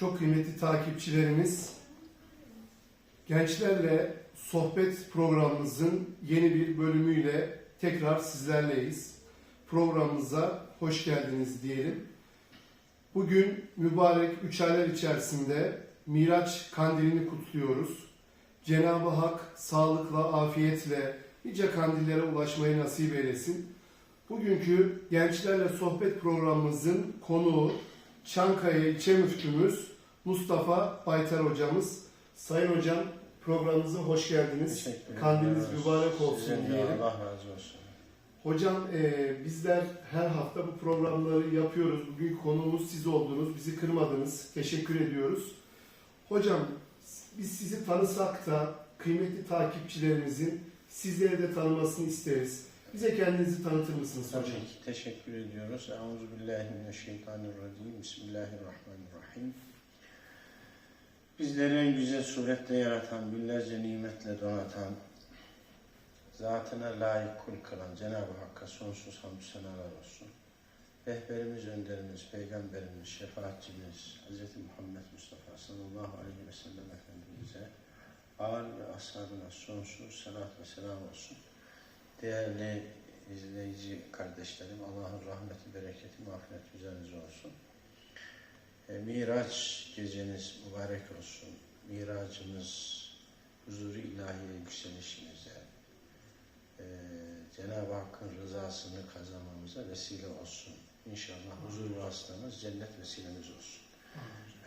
Çok kıymetli takipçilerimiz, gençlerle sohbet programımızın yeni bir bölümüyle tekrar sizlerleyiz. Programımıza hoş geldiniz diyelim. Bugün mübarek üç aylar içerisinde Miraç kandilini kutluyoruz. Cenab-ı Hak sağlıkla, afiyetle nice kandillere ulaşmayı nasip eylesin. Bugünkü gençlerle sohbet programımızın konuğu Çankaya İlçe Müftümüz Mustafa Baytar hocamız. Sayın hocam programımıza hoş geldiniz. Kandiliniz mübarek olsun Sizin diyelim. Allah razı olsun. Hocam e, bizler her hafta bu programları yapıyoruz. Bugün konuğumuz siz oldunuz. Bizi kırmadınız. Teşekkür ediyoruz. Hocam biz sizi tanısak da kıymetli takipçilerimizin sizleri de tanımasını isteriz. Bize kendinizi tanıtır mısınız Tabii hocam? ki teşekkür ediyoruz. Euzubillahimineşşeytanirracim. Bismillahirrahmanirrahim. Bizleri en güzel surette yaratan, binlerce nimetle donatan, zatına layık kul kılan Cenab-ı Hakk'a sonsuz hamdü senalar olsun. Rehberimiz, önderimiz, peygamberimiz, şefaatçimiz, Hz. Muhammed Mustafa sallallahu aleyhi ve sellem Efendimiz'e, ağır ve ashabına sonsuz salat ve selam olsun. Değerli izleyici kardeşlerim, Allah'ın rahmeti, bereketi, mağfireti üzerinize olsun. E, Miraç geceniz mübarek olsun. Miracımız huzuru ilahiye yükselişinize, e, Cenab-ı Hakk'ın rızasını kazanmamıza vesile olsun. İnşallah huzur vasıtanız cennet vesilemiz olsun.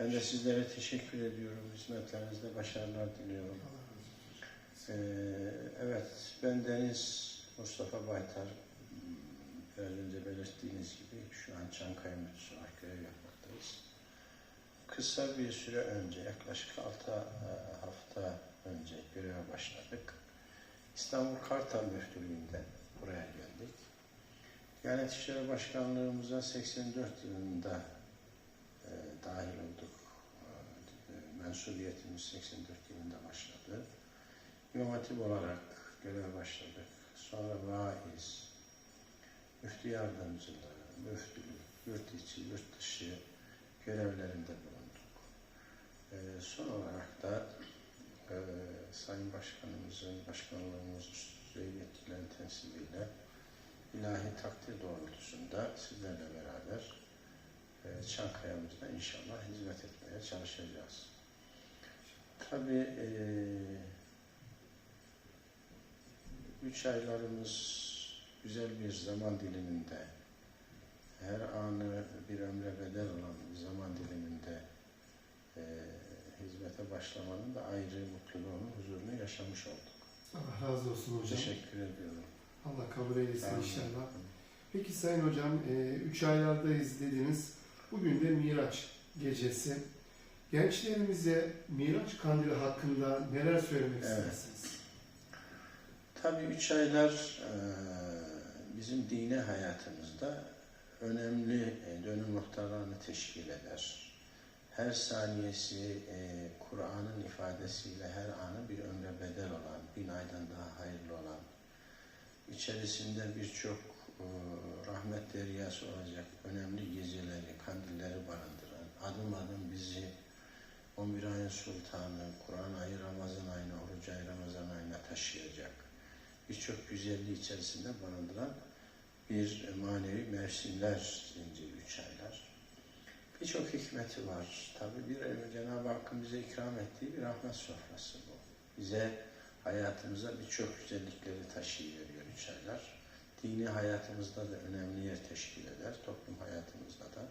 Ben de sizlere teşekkür ediyorum. Hizmetlerinizde başarılar diliyorum. Ee, evet, ben Deniz Mustafa Baytar. Biraz önce belirttiğiniz gibi şu an Çankaya olarak görev yapmaktayız. Kısa bir süre önce, yaklaşık 6 hafta önce göreve başladık. İstanbul Kartal Müftülüğü'nden buraya geldik. Diyanet İşleri Başkanlığımıza 84 yılında e, dahil olduk. E, mensubiyetimiz 84 yılında başladı. İmam Hatip olarak göreve başladık. Sonra vaiz, müftü yardımcılığı, müftülük, yurt içi, yurt dışı görevlerinde bulunduk. Ee, son olarak da e, Sayın Başkanımızın, başkanlığımız üstü yetkilerin temsiliyle ilahi takdir doğrultusunda sizlerle beraber e, Çankaya'mızda inşallah hizmet etmeye çalışacağız. Tabii e, üç aylarımız güzel bir zaman diliminde, her anı bir ömre bedel olan zaman diliminde e, hizmete başlamanın da ayrı mutluluğunu, huzurunu yaşamış olduk. Allah razı olsun hocam. Teşekkür ediyorum. Allah kabul eylesin Amin. inşallah. Peki Sayın Hocam, 3 aylardayız dediniz. Bugün de Miraç gecesi. Gençlerimize Miraç kandili hakkında neler söylemek Evet. istersiniz? Tabii üç aylar e, bizim dini hayatımızda önemli e, dönüm noktalarını teşkil eder. Her saniyesi e, Kur'an'ın ifadesiyle her anı bir ömre bedel olan, bin aydan daha hayırlı olan, içerisinde birçok e, rahmet deryası olacak önemli geceleri, kandilleri barındıran, adım adım bizi 11 ayın sultanı, Kur'an ayı Ramazan ayına, oruç ayı Ramazan ayına taşıyacak birçok güzelliği içerisinde barındıran bir manevi mevsimler zinciri üç aylar. Birçok hikmeti var. Tabi bir Cenab-ı Hakk'ın bize ikram ettiği bir rahmet sofrası bu. Bize hayatımıza birçok güzellikleri taşıyıveriyor üç aylar. Dini hayatımızda da önemli yer teşkil eder, toplum hayatımızda da.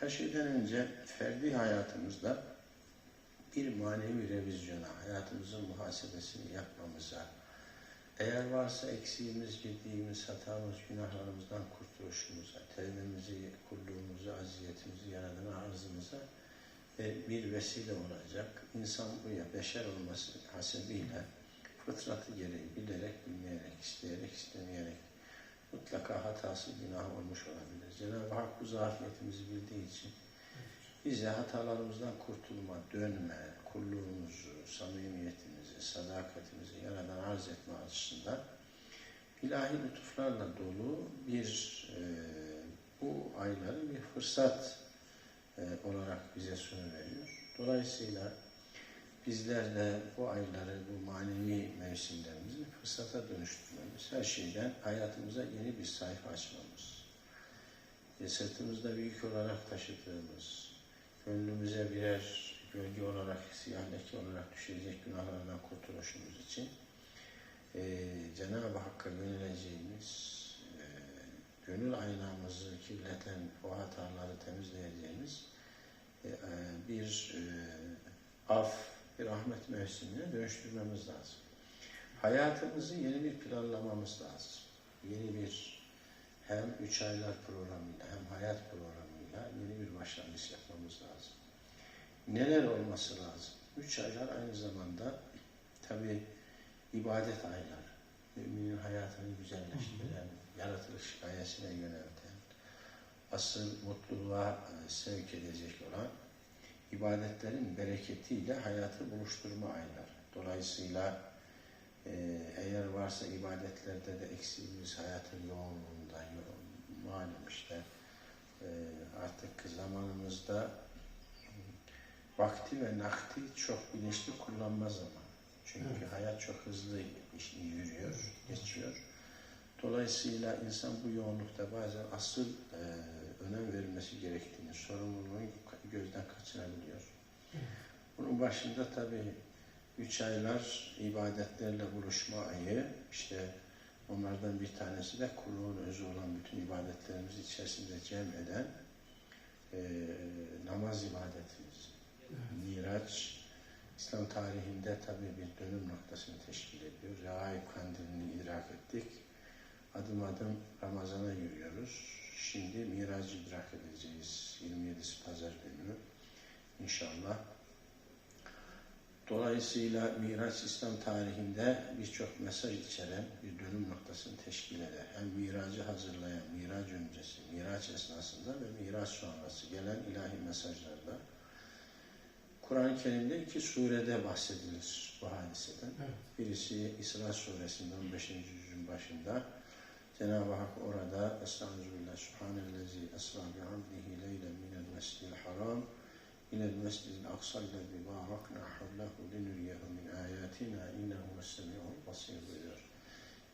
Her şeyden önce ferdi hayatımızda bir manevi revizyona, hayatımızın muhasebesini yapmamıza, eğer varsa eksiğimiz, girdiğimiz hatamız, günahlarımızdan kurtuluşumuza, tevbemizi, kulluğumuzu, aziyetimizi, yaradan arzımıza e, bir vesile olacak. İnsan bu ya beşer olması hasebiyle fıtratı gereği bilerek, bilmeyerek, isteyerek, istemeyerek mutlaka hatası, günah olmuş olabilir. Cenab-ı Hak bu zafiyetimizi bildiği için bize hatalarımızdan kurtulma, dönme, kulluğumuzu, samimiyetimizi, sadakatimizi yaradan arz etme açısından ilahi lütuflarla dolu bir e, bu ayları bir fırsat e, olarak bize sunuveriyor. Dolayısıyla bizler de bu ayları, bu manevi mevsimlerimizi fırsata dönüştürmemiz, her şeyden hayatımıza yeni bir sayfa açmamız, e, sırtımızda büyük olarak taşıdığımız, gönlümüze birer gölge olarak, siyah leke olarak düşecek günahlardan kurtuluşumuz için e, Cenab-ı Hakk'a yöneleceğimiz, e, gönül aynamızı kirleten o hataları temizleyeceğimiz e, e, bir e, af, bir rahmet mevsimine dönüştürmemiz lazım. Hayatımızı yeni bir planlamamız lazım. Yeni bir hem üç aylar programıyla hem hayat programıyla yeni bir başlangıç yapmamız lazım. Neler olması lazım? Üç aylar aynı zamanda tabi ibadet ayları. Müminin hayatını güzelleştiren, yaratılış gayesine yönelten, asıl mutluluğa e, sevk edecek olan ibadetlerin bereketiyle hayatı buluşturma ayları. Dolayısıyla e, eğer varsa ibadetlerde de eksiğimiz hayatın yoğunluğundan, yo- malum işte e, artık zamanımızda vakti ve nakti çok bilinçli kullanma zamanı. Çünkü Evet. hayat çok hızlı yürüyor, geçiyor. Dolayısıyla insan bu yoğunlukta bazen asıl e, önem verilmesi gerektiğini, sorumluluğunu gözden kaçırabiliyor. Bunun başında tabii üç aylar ibadetlerle buluşma ayı, işte onlardan bir tanesi de kulluğun özü olan bütün ibadetlerimizi içerisinde cem eden e, namaz ibadetimiz. Miraç, İslam tarihinde tabii bir dönüm noktasını teşkil ediyor. Regaib kandilini idrak ettik. Adım adım Ramazan'a yürüyoruz. Şimdi Mirac'ı idrak edeceğiz. 27'si Pazar günü. İnşallah. Dolayısıyla Miraç İslam tarihinde birçok mesaj içeren bir dönüm noktasını teşkil eder. Hem miracı hazırlayan, miraç öncesi, miraç esnasında ve miraç sonrası gelen ilahi mesajlarda Kur'an-ı Kerim'de iki surede bahsedilir bu hadiseden. Evet. Birisi İsra suresinde 15. yüzün başında Cenab-ı Hak orada Estağfirullah Subhanellezi esra bi abdihi leylen minel mescidil haram ilel mescidil aksa lezi barakna havlahu linuriyehu min ayatina innehu vessemi'ul basir buyuruyor.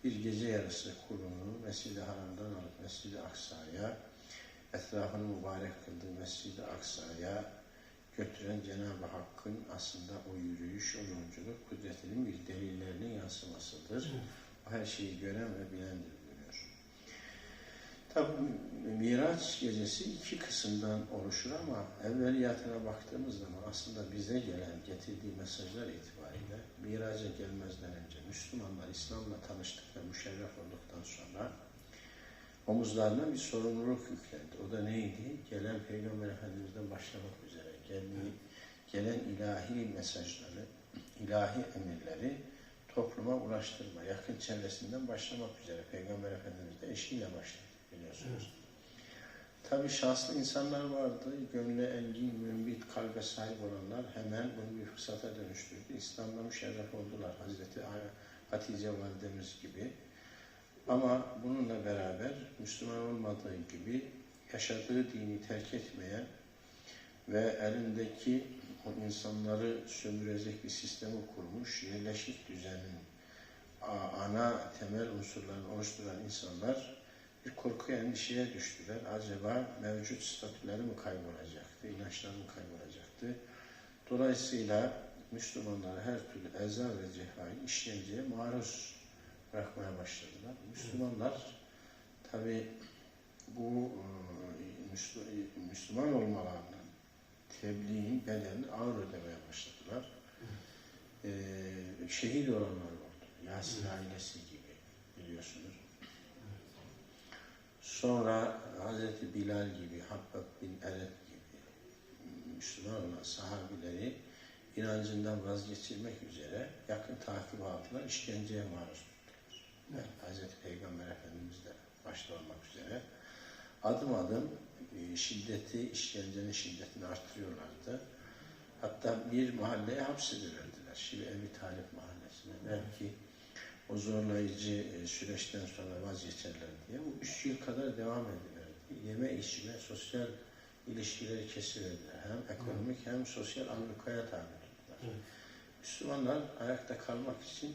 Bir gece yarısı kulunu Mescid-i Haram'dan alıp Mescid-i Aksa'ya etrafını mübarek kıldığı Mescid-i Aksa'ya götüren Cenab-ı Hakk'ın aslında o yürüyüş, o yolculuk kudretinin bir delillerinin yansımasıdır. O her şeyi gören ve bilendir buyuruyor. Tabi Miraç gecesi iki kısımdan oluşur ama evveliyatına baktığımız zaman aslında bize gelen, getirdiği mesajlar itibariyle Miraç'a gelmezden önce Müslümanlar İslam'la tanıştık ve müşerref olduktan sonra omuzlarına bir sorumluluk yüklendi. O da neydi? Gelen Peygamber Efendimiz'den başlamak üzere gelmeyi, gelen ilahi mesajları, ilahi emirleri topluma ulaştırma, yakın çevresinden başlamak üzere Peygamber Efendimiz de eşiyle başladı biliyorsunuz. Tabi şanslı insanlar vardı, gönlü engin, mümbit, kalbe sahip olanlar hemen bunu bir fırsata dönüştürdü. İslam'da müşerref oldular. Hazreti Hatice Validemiz gibi. Ama bununla beraber Müslüman olmadığı gibi yaşadığı dini terk etmeyen ve elindeki o insanları sömürecek bir sistemi kurmuş, yerleşik düzenin ana temel unsurlarını oluşturan insanlar bir korku endişeye düştüler. Acaba mevcut statüleri mi kaybolacaktı, inançları mı kaybolacaktı? Dolayısıyla Müslümanları her türlü eza ve cefayı işkenceye maruz bırakmaya başladılar. Müslümanlar tabi bu e, Müslü- Müslüman olmalarının tebliğin bedelini ağır ödemeye başladılar. Ee, şehit olanlar oldu. Yasin ailesi gibi biliyorsunuz. Sonra Hazreti Bilal gibi, Habbab bin Eret gibi Müslüman olan sahabileri inancından vazgeçirmek üzere yakın takip aldılar, işkenceye maruz tuttular. Hazreti Peygamber Efendimiz de başta olmak üzere adım adım şiddeti, işkencenin şiddetini arttırıyorlardı. Hatta bir mahalleye hapsediverdiler. Şimdi Ebi Talip mahallesine. Belki o zorlayıcı e, süreçten sonra vazgeçerler diye. Bu üç yıl kadar devam ediverdi. Yeme içme, sosyal ilişkileri kesiverdiler. Hem ekonomik hem sosyal ablukaya tabi tuttular. Evet. Müslümanlar ayakta kalmak için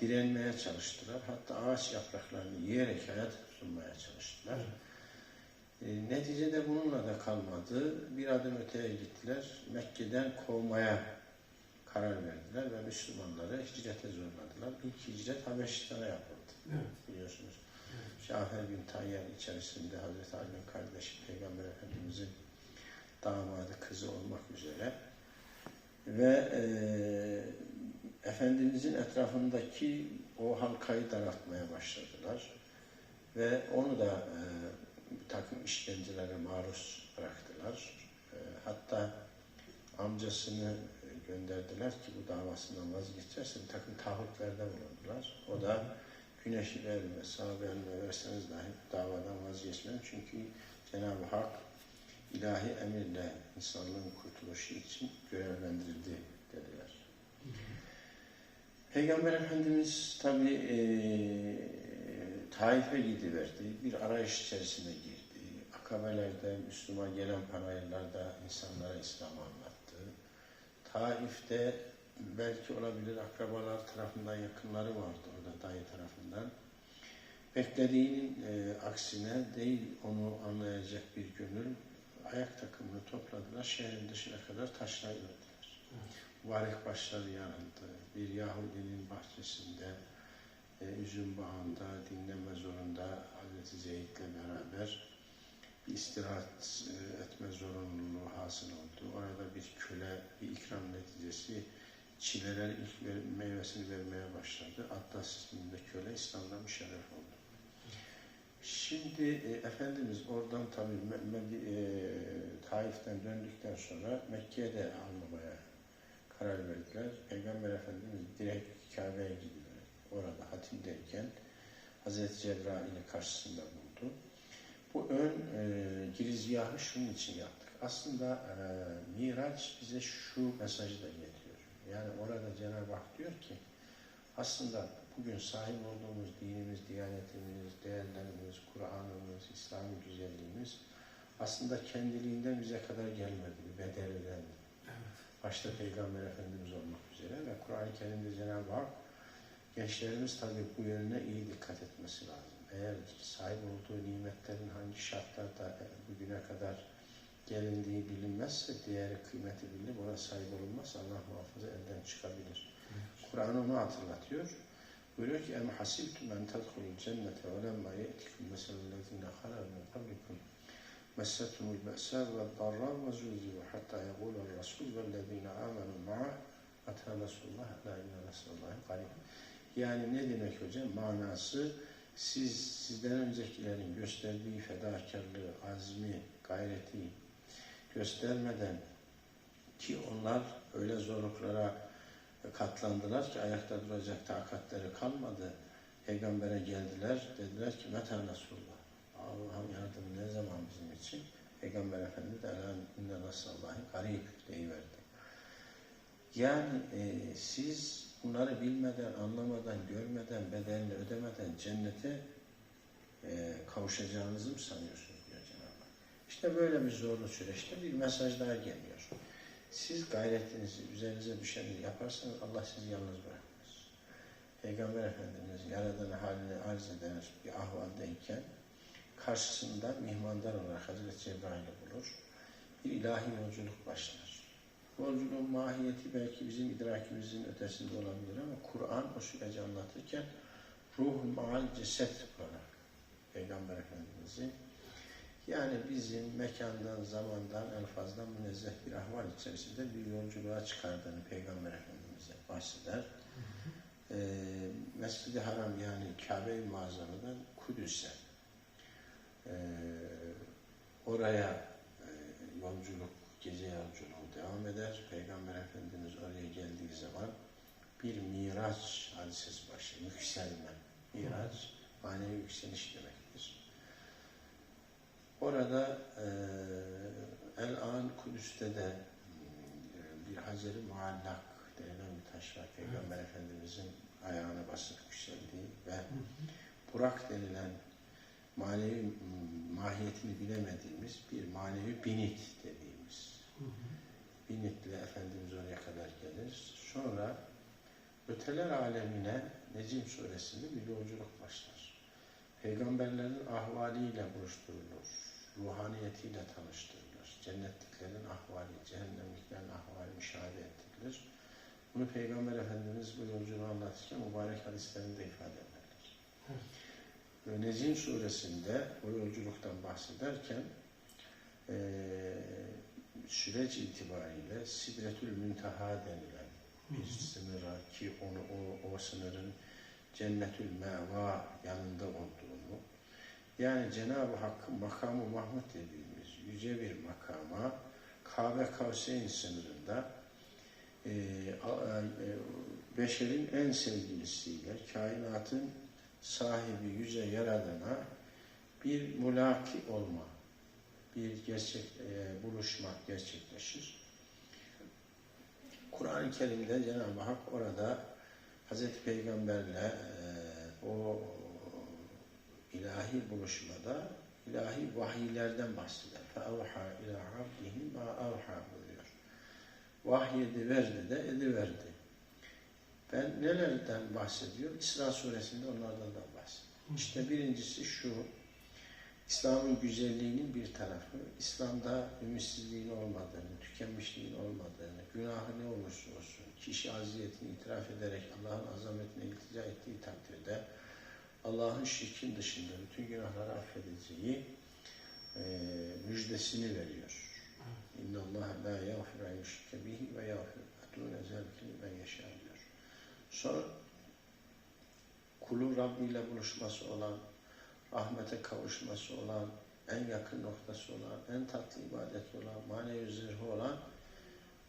direnmeye çalıştılar. Hatta ağaç yapraklarını yiyerek hayat tutunmaya çalıştılar. E, neticede bununla da kalmadı. Bir adım öteye gittiler. Mekke'den kovmaya karar verdiler ve Müslümanları hicrete zorladılar. İlk hicret Habeşistan'a yapıldı Evet. biliyorsunuz. Cafer bin Tayyar içerisinde Hazreti Ali'nin kardeşi Peygamber Efendimizin damadı kızı olmak üzere ve e, Efendimizin etrafındaki o halkayı daraltmaya başladılar ve onu da e, bir takım işkencelere maruz bıraktılar. E, hatta amcasını e, gönderdiler ki bu davasından vazgeçerse bir takım taahhütlerde bulundular. O da güneşi verme, sahabe elime verseniz dahi davadan vazgeçmem. Çünkü Cenab-ı Hak ilahi emirle insanlığın kurtuluşu için görevlendirildi dediler. Peygamber Efendimiz tabi e, Taif'e gidiverdi. Bir arayış içerisine girdi. Akabelerde, Müslüman gelen panayırlarda insanlara İslam'ı anlattı. Taif'te belki olabilir akrabalar tarafından yakınları vardı orada dayı tarafından. Beklediğinin e, aksine değil onu anlayacak bir gönül ayak takımını topladılar. Şehrin dışına kadar taşlayıverdiler. Mübarek başları yanıldı. Bir Yahudinin bahçesinde e, üzüm bağında dinleme zorunda Hazreti Zeyd'le beraber bir istirahat e, etme zorunluluğu hasıl oldu. Orada bir köle bir ikram neticesi çileler ilk ver, meyvesini vermeye başladı. Atlas isminde köle İslam'da müşerref oldu. Şimdi e, Efendimiz oradan tabi e, Taif'ten döndükten sonra Mekke'ye de almamaya karar verdiler. Peygamber Efendimiz direkt Kabe'ye gidiyor. Orada hatimdeyken Hazreti Cebrail'i karşısında buldu. Bu ön e, girizgahı şunun için yaptık. Aslında e, Miraç bize şu mesajı da getiriyor. Yani orada Cenab-ı Hak diyor ki aslında bugün sahip olduğumuz dinimiz, diyanetimiz, değerlerimiz, Kur'an'ımız, İslami güzelliğimiz aslında kendiliğinden bize kadar gelmedi, bir bedel ödendi. Başta Peygamber Efendimiz olmak üzere ve Kur'an-ı Kerim'de Cenab-ı Hak gençlerimiz tabii bu yönüne iyi dikkat etmesi lazım. Eğer sahip olduğu nimetlerin hangi şartlarda bugüne kadar gelindiği bilinmezse, değeri kıymeti bilinip ona sahip olunmaz, Allah muhafaza elden çıkabilir. Kur'an onu hatırlatıyor. Buyuruyor ki, اَمْ حَسِبْتُمْ اَنْ تَدْخُلُوا الْجَنَّةَ وَلَمَّا يَأْتِكُمْ مَثَلُ الَّذِينَ خَلَوْا مِنْ قَبْلِكُمْ مَسَّتْهُمُ الْبَأْسَاءُ وَالضَّرَّاءُ وَزُلْزِلُوا حَتَّى يَقُولَ الرَّسُولُ وَالَّذِينَ آمَنُوا مَعَهُ مَتَى نَصْرُ اللّٰهِ أَلَا اِنَّ نَصْرَ اللّٰهِ قَرِيبٌ yani ne demek hocam? Manası siz sizden öncekilerin gösterdiği fedakarlığı, azmi, gayreti göstermeden ki onlar öyle zorluklara katlandılar ki ayakta duracak takatleri kalmadı. Peygamber'e geldiler. Dediler ki meta Resulullah. Allah'ın yardımı ne zaman bizim için? Peygamber Efendimiz de inne nasallahi garip deyiverdi. Yani e, siz bunları bilmeden, anlamadan, görmeden, bedelini ödemeden cennete e, kavuşacağınızı mı sanıyorsunuz diyor Cenab-ı Hak. İşte böyle bir zorlu süreçte bir mesaj daha geliyor. Siz gayretinizi, üzerinize düşeni yaparsanız Allah sizi yalnız bırakmaz. Peygamber Efendimiz Yaradan'ı halini arz eder bir ahvaldeyken karşısında mihmandar olarak Hazreti Cebrail'i bulur. Bir ilahi yolculuk başlar. Yolculuğun mahiyeti belki bizim idrakimizin ötesinde olabilir ama Kur'an o süreci anlatırken ruh maal ceset olarak Peygamber Efendimiz'i yani bizim mekandan, zamandan, elfazdan münezzeh bir ahval içerisinde bir yolculuğa çıkardığını Peygamber Efendimiz'e bahseder. Ee, Mescid-i Haram yani Kabe-i Muazzama'dan Kudüs'e. Ee, oraya e, yolculuk, gece yolculuğu devam eder. Peygamber Efendimiz oraya geldiği zaman bir miraç hadisesi başı, yükselme. Miraç, manevi yükseliş demektir. Orada e, El-An Kudüs'te de e, bir Hacer-i Muallak denilen bir taş var. Peygamber Efendimizin ayağına basıp yükseldiği ve Burak denilen manevi mahiyetini bilemediğimiz bir manevi binit dediğimiz. Binitle Efendimiz oraya kadar gelir. Sonra öteler alemine Necim suresinde bir yolculuk başlar. Peygamberlerin ahvaliyle buluşturulur. Ruhaniyetiyle tanıştırılır. Cennetliklerin ahvali, cehennemliklerin ahvali müşahede ettirilir. Bunu Peygamber Efendimiz bu yolculuğu anlatırken mübarek hadislerinde ifade ederler. Evet. Ve Necim suresinde o yolculuktan bahsederken eee süreç itibariyle Sidretül Münteha denilen bir sınıra ki onu o, o sınırın Cennetül Meva yanında olduğunu. Yani Cenab-ı Hakk'ın makamı Mahmud dediğimiz yüce bir makama Kabe Kavseyn sınırında e, a- e, beşerin en sevgilisiyle kainatın sahibi yüce yaradana bir mulaki olma, bir gerçek e, buluşmak gerçekleşir. Kur'an-ı Kerim'de Cenab-ı Hak orada Hazreti Peygamberle e, o ilahi buluşmada ilahi vahiylerden bahseder. فَاَوْحَى اِلَى عَبْدِهِ مَا اَوْحَى buyuruyor. Vahyedi verdi de ediverdi. Ben nelerden bahsediyor? İsra suresinde onlardan da bahsediyor. İşte birincisi şu, İslam'ın güzelliğinin bir tarafı, İslam'da ümitsizliğin olmadığını, tükenmişliğin olmadığını, günahı ne olursa olsun, kişi aziyetini itiraf ederek Allah'ın azametine iltica ettiği takdirde Allah'ın şirkin dışında bütün günahları affedeceği e, müjdesini veriyor. La yağfir en yüşrike bihi ve yağfir dûne zelke limen yeşâ diyor. Sonra kulun Rabbi ile buluşması olan, rahmete kavuşması olan, en yakın noktası olan, en tatlı ibadeti olan, manevi zırhı olan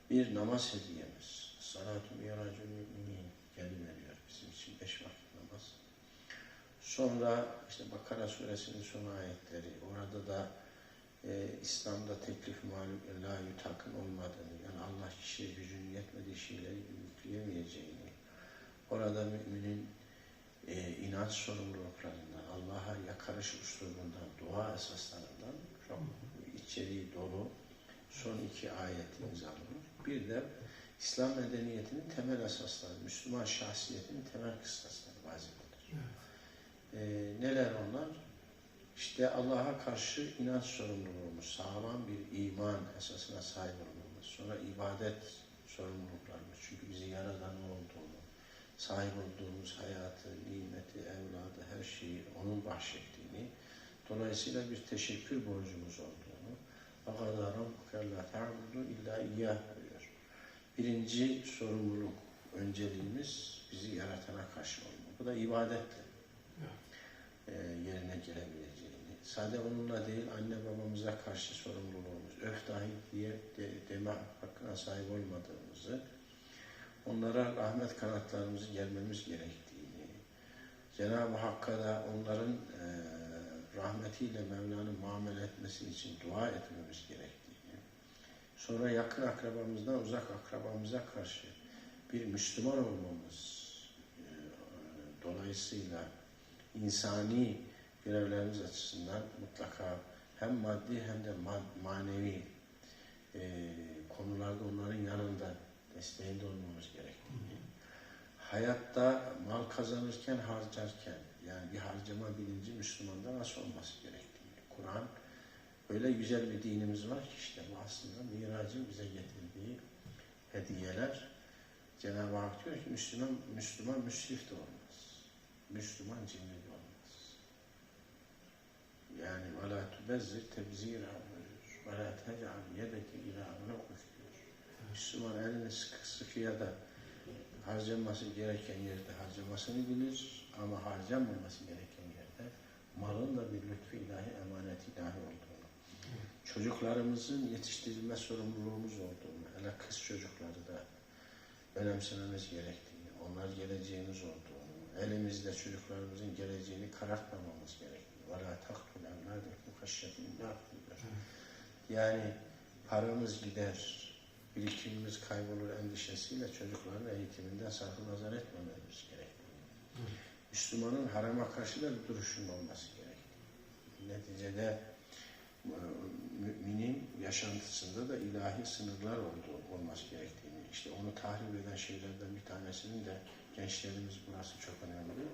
bir namaz hediyemiz. Salatu miracül müminin geliveriyor bizim için beş vakit namaz. Sonra işte Bakara suresinin son ayetleri, orada da e, İslam'da teklif malum la yutakın olmadığını, yani Allah kişiye gücünün yetmediği şeyleri yükleyemeyeceğini, orada müminin e, inanç sorumluluklarından, Allah'a yakarış usulünden, dua esaslarından çok içeriği dolu son iki ayet imzalanır. Bir de İslam medeniyetinin temel esasları, Müslüman şahsiyetinin temel kıstasları vazifeler. E, neler onlar? İşte Allah'a karşı inanç sorumluluğumuz, sağlam bir iman esasına sahip olmamız, sonra ibadet sorumluluklarımız, çünkü bizi yaradan o olduğunu, sahip olduğumuz hayatı, nimeti, evladı, her şeyi onun bahşettiğini, dolayısıyla bir teşekkür borcumuz olduğunu, فَقَدَا رَبُّكَ لَا تَعْبُدُ illa اِيَّهُ diyor. Birinci sorumluluk, önceliğimiz bizi yaratana karşı olma. Bu da ibadetle e, yerine gelebileceğini, sade onunla değil anne babamıza karşı sorumluluğumuz, öf dahi diye de, deme hakkına sahip olmadığımızı, onlara rahmet kanatlarımızı gelmemiz gerektiğini, Cenab-ı Hakk'a da onların e, rahmetiyle Mevla'nın muamele etmesi için dua etmemiz gerektiğini, sonra yakın akrabamızdan uzak akrabamıza karşı bir Müslüman olmamız e, dolayısıyla insani görevlerimiz açısından mutlaka hem maddi hem de ma- manevi e, konularda onların yanında desteğinde olmamız gerektiğini, hayatta mal kazanırken harcarken yani bir harcama bilinci Müslümanda nasıl olması gerektiğini, Kur'an öyle güzel bir dinimiz var ki işte bu aslında miracın bize getirdiği hediyeler. Cenab-ı Hak diyor ki Müslüman, Müslüman müsrif de olmaz. Müslüman cimri de olmaz. Yani وَلَا تُبَزِّرْ تَبْزِيرًا buyuruyor. وَلَا تَجْعَلْ يَدَكِ اِلَى عُنُقِكَ diyor. Müslüman elini sıkı sıkıya da harcaması gereken yerde harcamasını bilir ama harcanmaması gereken yerde malın da bir lütfu ilahi, emanet ilahi olduğunu, çocuklarımızın yetiştirilme sorumluluğumuz olduğunu, hele kız çocukları da önemsememiz gerektiğini, onlar geleceğimiz olduğunu, elimizde çocuklarımızın geleceğini karartmamamız gerektiğini, وَلَا تَقْتُلْ اَمْنَادَكُمْ خَشْيَةٍ اِمْلَاقٍ diyor. Yani paramız gider, birikimimiz kaybolur endişesiyle çocukların eğitiminden sarfı nazar etmememiz gerektiğini, Müslümanın harama karşı da bir duruşun olması gerektiğini, Neticede e, müminin yaşantısında da ilahi sınırlar olduğu olması gerektiğini, işte onu tahrip eden şeylerden bir tanesinin de gençlerimiz burası çok önemli.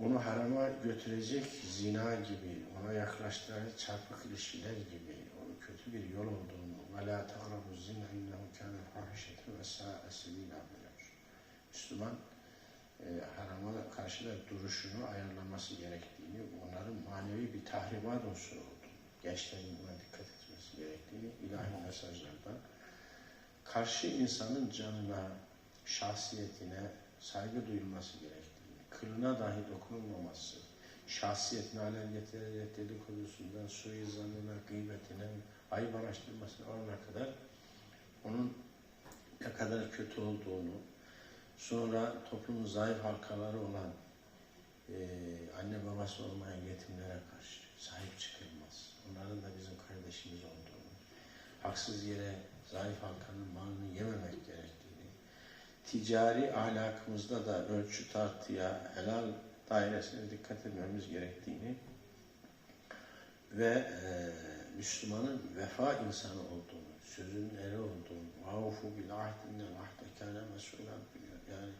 Onu harama götürecek zina gibi, ona yaklaştıracak çarpık ilişkiler gibi, onu kötü bir yol olduğunu ve la ta'rabu zina innehu kâne fahişete ve sâ'e sebîlâ buyuruyor. Müslüman e, harama karşı da duruşunu ayarlaması gerektiğini, onların manevi bir tahribat unsuru olduğunu, gençlerin buna dikkat etmesi gerektiğini ilahi mesajlardan karşı insanın canına, şahsiyetine saygı duyulması gerektiğini, kılına dahi dokunulmaması, şahsiyetine alel getirecek dedikodusundan, suizanına, gıybetine, ayıp araştırmasına varana kadar onun ne kadar kötü olduğunu, sonra toplumun zayıf halkaları olan eee, anne babası olmayan yetimlere karşı sahip çıkılmaz. Onların da bizim kardeşimiz olduğunu, haksız yere zayıf halkanın malını yememek gerektiğini, ticari ahlakımızda da ölçü tartıya, helal dairesine dikkat etmemiz gerektiğini ve eee, Müslümanın vefa insanı olduğunu, sözünün eri olduğunu, vâufu bil ahd innel ahde kâne mesûlân biliyor. Yani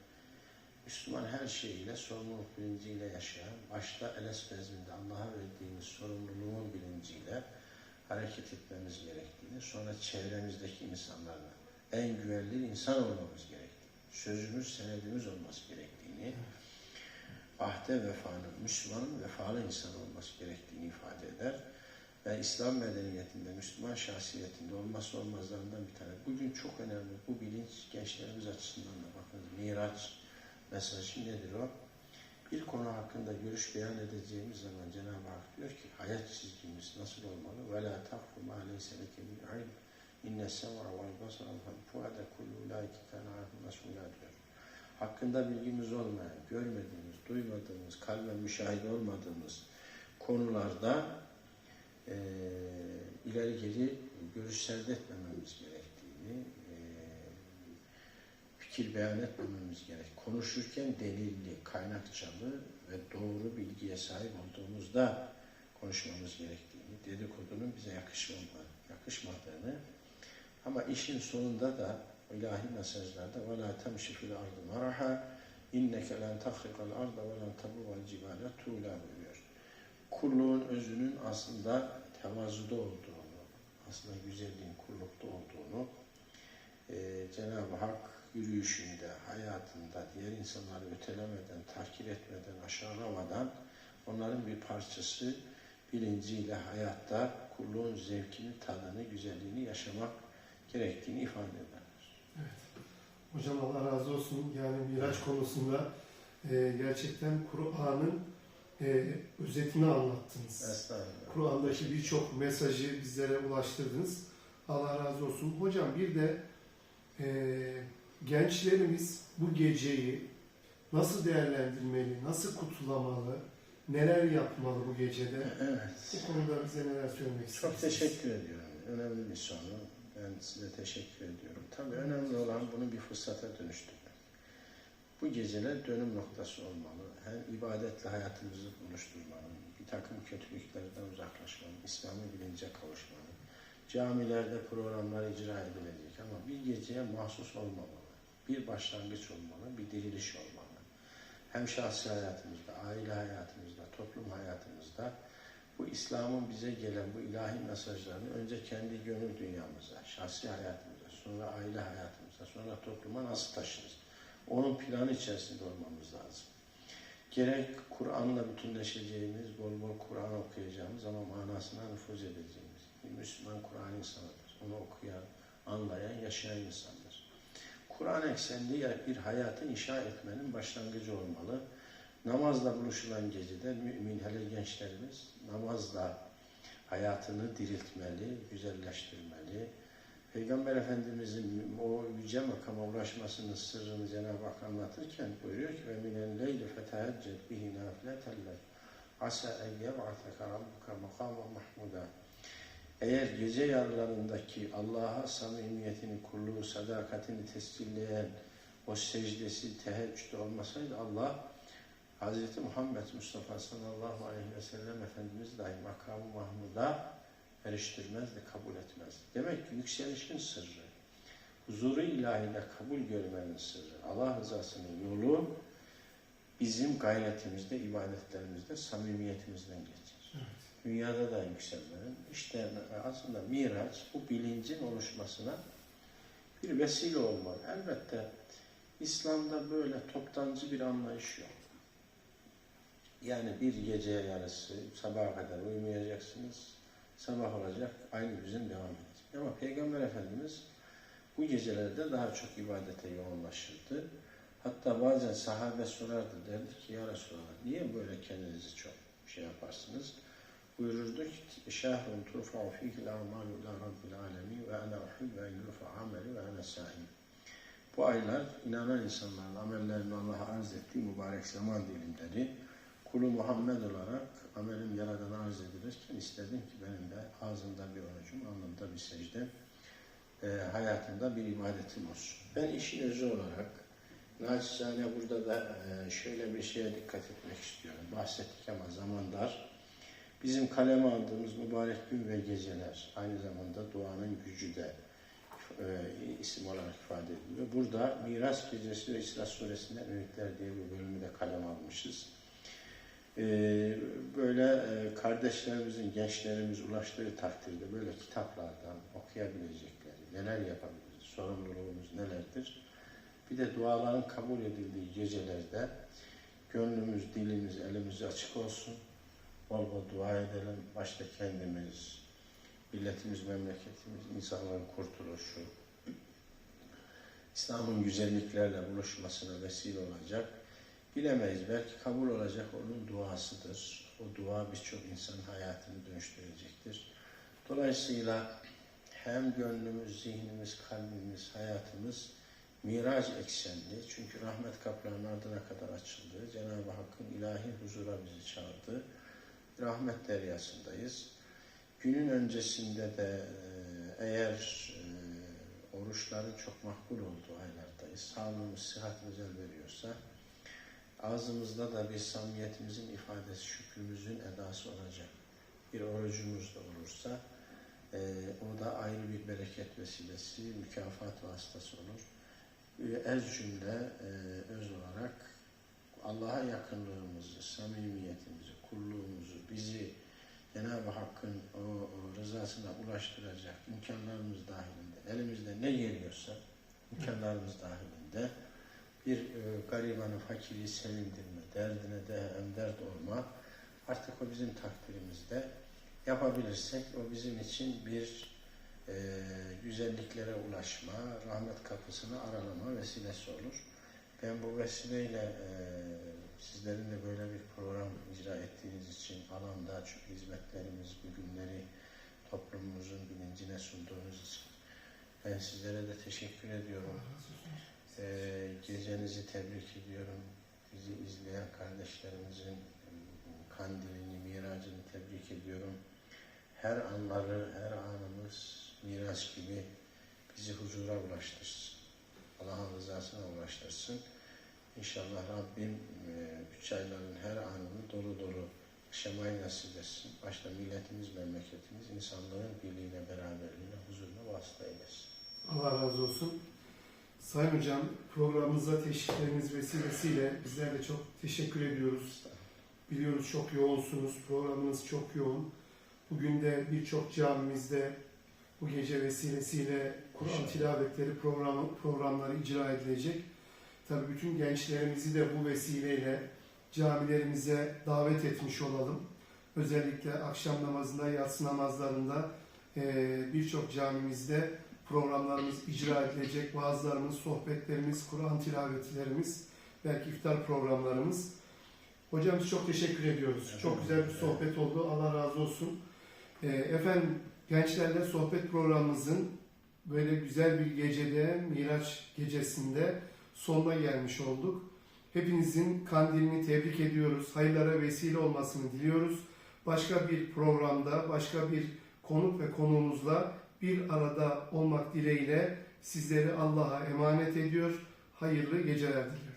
Müslüman her şeyiyle sorumluluk bilinciyle yaşayan, başta Enes nezdinde Allah'a verdiğimiz sorumluluğun bilinciyle hareket etmemiz gerektiğini, sonra çevremizdeki insanlarla en güvenilir insan olmamız gerektiğini, sözümüz, senedimiz olması gerektiğini, ahde vefanın, Müslümanın vefalı insan olması gerektiğini ifade eder. Ve İslam medeniyetinde, Müslüman şahsiyetinde olmazsa olmazlarından bir tane. Bugün çok önemli bu bilinç gençlerimiz açısından da bakın Miraç mesajı nedir o? Bir konu hakkında görüş beyan edeceğimiz zaman Cenab-ı Hak diyor ki hayat çizgimiz nasıl olmalı? Ma leyse leke bil ilm. İnne sem'a vel basara vel fuade kullu ulaike kana anhu mes'ula diyor. Hakkında bilgimiz olmayan, görmediğimiz, duymadığımız, kalben müşahit olmadığımız konularda eee ileri geri görüş serdetmememiz gerektiğini, eee, fikir beyan etmememiz gerek. Konuşurken delilli, kaynakçalı ve doğru bilgiye sahip olduğumuzda konuşmamız gerektiğini, dedikodunun bize yakışmama, yakışmadığını ama işin sonunda da ilahi mesajlarda وَلَا تَمْشِ فِي الْاَرْضِ مَرَحًا اِنَّكَ لَنْ تَخْرِقَ الْاَرْضَ وَلَنْ تَبُوَ الْجِبَالَ تُولَى buyuruyor. Kulluğun özünün aslında tevazuda olduğunu, aslında güzelliğin kullukta olduğunu eee, Cenab-ı Hak yürüyüşünde, hayatında diğer insanları ötelemeden, tahkir etmeden, aşağılamadan onların bir parçası bilinciyle hayatta kulluğun zevkini, tadını, güzelliğini yaşamak gerektiğini ifade eder. Hocam Allah razı olsun. Yani Miraç konusunda e, gerçekten Kur'an'ın e, özetini anlattınız. Kur'an'daki birçok mesajı bizlere ulaştırdınız. Allah razı olsun. Hocam bir de e, gençlerimiz bu geceyi nasıl değerlendirmeli, nasıl kutlamalı, neler yapmalı bu gecede? Evet. Bu konuda bize neler söylemek istersiniz? Çok teşekkür ediyorum. Önemli bir soru. Ben size teşekkür ediyorum. Tabii önemli olan bunu bir fırsata dönüştürmek. Bu geceler dönüm noktası olmalı. Hem ibadetle hayatımızı buluşturmalı, bir takım kötülüklerden uzaklaşmalı, İslami bilince kavuşmalı. Camilerde programlar icra edilecek ama bir geceye mahsus olmamalı. Bir başlangıç olmalı, bir diriliş olmalı. Hem şahsi hayatımızda, aile hayatımızda, toplum hayatımızda bu İslam'ın bize gelen bu ilahi mesajlarını önce kendi gönül dünyamıza, şahsi hayatımıza, sonra aile hayatımıza, sonra topluma nasıl taşırız? Onun planı içerisinde olmamız lazım. Gerek Kur'an'la bütünleşeceğimiz, bol bol Kur'an okuyacağımız ama manasına nüfuz edeceğimiz. Bir Müslüman Kur'an insanıdır. Onu okuyan, anlayan, yaşayan insandır. Kur'an eksenli bir hayatı inşa etmenin başlangıcı olmalı. Namazla buluşulan gecede mümin hele gençlerimiz namazla hayatını diriltmeli, güzelleştirmeli. Peygamber Efendimizin o yüce makama ulaşmasının sırrını Cenab-ı Hak anlatırken buyuruyor ki ve minen leyli fetehecced bihi nafileten asa en yeb'ateke rabbuka makama mahmuda eğer gece yarılarındaki Allah'a samimiyetini, kulluğu, sadakatini tescilleyen o secdesi teheccüde olmasaydı Allah Hz. Muhammed Mustafa sallallahu aleyhi ve sellem Efendimiz dahi makamı Mahmud'a eriştirmezdi, kabul etmezdi. Demek ki yükselişin sırrı, huzuru ilahide kabul görmenin sırrı, Allah rızasının yolu bizim gayretimizde, ibadetlerimizde, samimiyetimizden geçer. Evet. Dünyada da yükselmenin, işte aslında miraç bu bilincin oluşmasına bir vesile olmalı. Elbette İslam'da böyle toptancı bir anlayış yok. Yani bir gece yarısı sabaha kadar uyumayacaksınız, sabah olacak, aynı düzen devam edecek. Ama Peygamber Efendimiz bu gecelerde daha çok ibadete yoğunlaşırdı. Hatta bazen sahabe sorardı, derdi ki ya Resulallah niye böyle kendinizi çok şey yaparsınız? Buyururdu ki şehrun turfa'u fihil a'malu ila rabbil alemin ve ana uhibbe en yurfa ameli ve ana sa'im. Bu aylar inanan insanların amellerini Allah'a arz ettiği mübarek zaman dilimleri. Kulu Muhammed olarak amelim Yaradan'a arz edilirken istedim ki benim de ağzımda bir orucum, alnımda bir secde, e, hayatımda bir ibadetim olsun. Ben işin özü olarak naçizane burada da e, şöyle bir şeye dikkat etmek istiyorum. Bahsettik ama zaman dar. Bizim kaleme aldığımız mübarek gün ve geceler aynı zamanda duanın gücü de e, isim olarak ifade ediliyor. Burada Miras Gecesi ve İsra Suresi'nden Öğütler diye bir bölümü de kaleme almışız. E, böyle e, kardeşlerimizin, gençlerimiz ulaştığı takdirde böyle kitaplardan okuyabilecekleri, neler yapabiliriz, sorumluluğumuz nelerdir? Bir de duaların kabul edildiği gecelerde gönlümüz, dilimiz, elimiz açık olsun. Bol bol dua edelim. Başta kendimiz, milletimiz, memleketimiz, insanların kurtuluşu, İslam'ın güzelliklerle buluşmasına vesile olacak. Bilemeyiz. Belki kabul olacak onun duasıdır. O dua birçok insanın hayatını dönüştürecektir. Dolayısıyla hem gönlümüz, zihnimiz, kalbimiz, hayatımız Miraç eksenli. Çünkü rahmet kapılarının ardına kadar açıldı. Cenab-ı Hakk'ın ilahi huzura bizi çağırdı. Rahmet deryasındayız. Günün öncesinde de e, eğer e, oruçların çok makbul olduğu aylardayız. Sağlığımız, sıhhatimiz el veriyorsa ağzımızda da bir samimiyetimizin ifadesi, şükrümüzün edası olacak. Bir orucumuz da olursa e, o da ayrı bir bereket vesilesi, mükafat vasıtası olur. E, Ez cümle e, öz olarak Allah'a yakınlığımızı, samimiyetimizi, kulluğumuzu, bizi Cenab-ı Hakk'ın o, o rızasına ulaştıracak imkanlarımız dahilinde, elimizde ne geliyorsa imkanlarımız dahilinde bir e, garibanı, fakiri sevindirme, derdine de dert olma artık o bizim takdirimizde yapabilirsek o bizim için bir e, güzelliklere ulaşma, rahmet kapısını aralama vesilesi olur. Ben bu vesileyle e, sizlerin de böyle bir program icra ettiğiniz için alanda çok hizmetlerimiz, bugünleri toplumumuzun bilincine sunduğunuz için ben sizlere de teşekkür ediyorum. E, gecenizi tebrik ediyorum. Bizi izleyen kardeşlerimizin kandilini, miracını tebrik ediyorum. Her anları, her anımız miras gibi bizi huzura ulaştırsın. Allah'ın rızasına ulaştırsın. İnşallah Rabbim e, üç ayların her anını dolu dolu yaşamayı nasip etsin. Başta milletimiz, memleketimiz, insanlığın birliğine, beraberliğine, huzuruna vasıta eylesin. Allah razı olsun. Sayın Hocam programımıza teşvikleriniz vesilesiyle bizler de çok teşekkür ediyoruz. Biliyoruz çok yoğunsunuz, programınız çok yoğun. Bugün de birçok camimizde bu gece vesilesiyle Kur'an tilavetleri programı, programları icra edilecek. Tabii bütün gençlerimizi de bu vesileyle camilerimize davet etmiş olalım. Özellikle akşam namazında, yatsı namazlarında birçok camimizde programlarımız icra edilecek. Vaazlarımız, sohbetlerimiz, Kur'an tilavetlerimiz, belki iftar programlarımız. Hocam çok teşekkür ediyoruz. Çok güzel bir sohbet oldu. Allah razı olsun. Ee, efendim gençlerle sohbet programımızın böyle güzel bir gecede, Miraç gecesinde sonuna gelmiş olduk. Hepinizin kandilini tebrik ediyoruz. Hayırlara vesile olmasını diliyoruz. Başka bir programda, başka bir konuk ve konuğumuzla bir arada olmak dileğiyle sizleri Allah'a emanet ediyor. Hayırlı geceler diliyorum.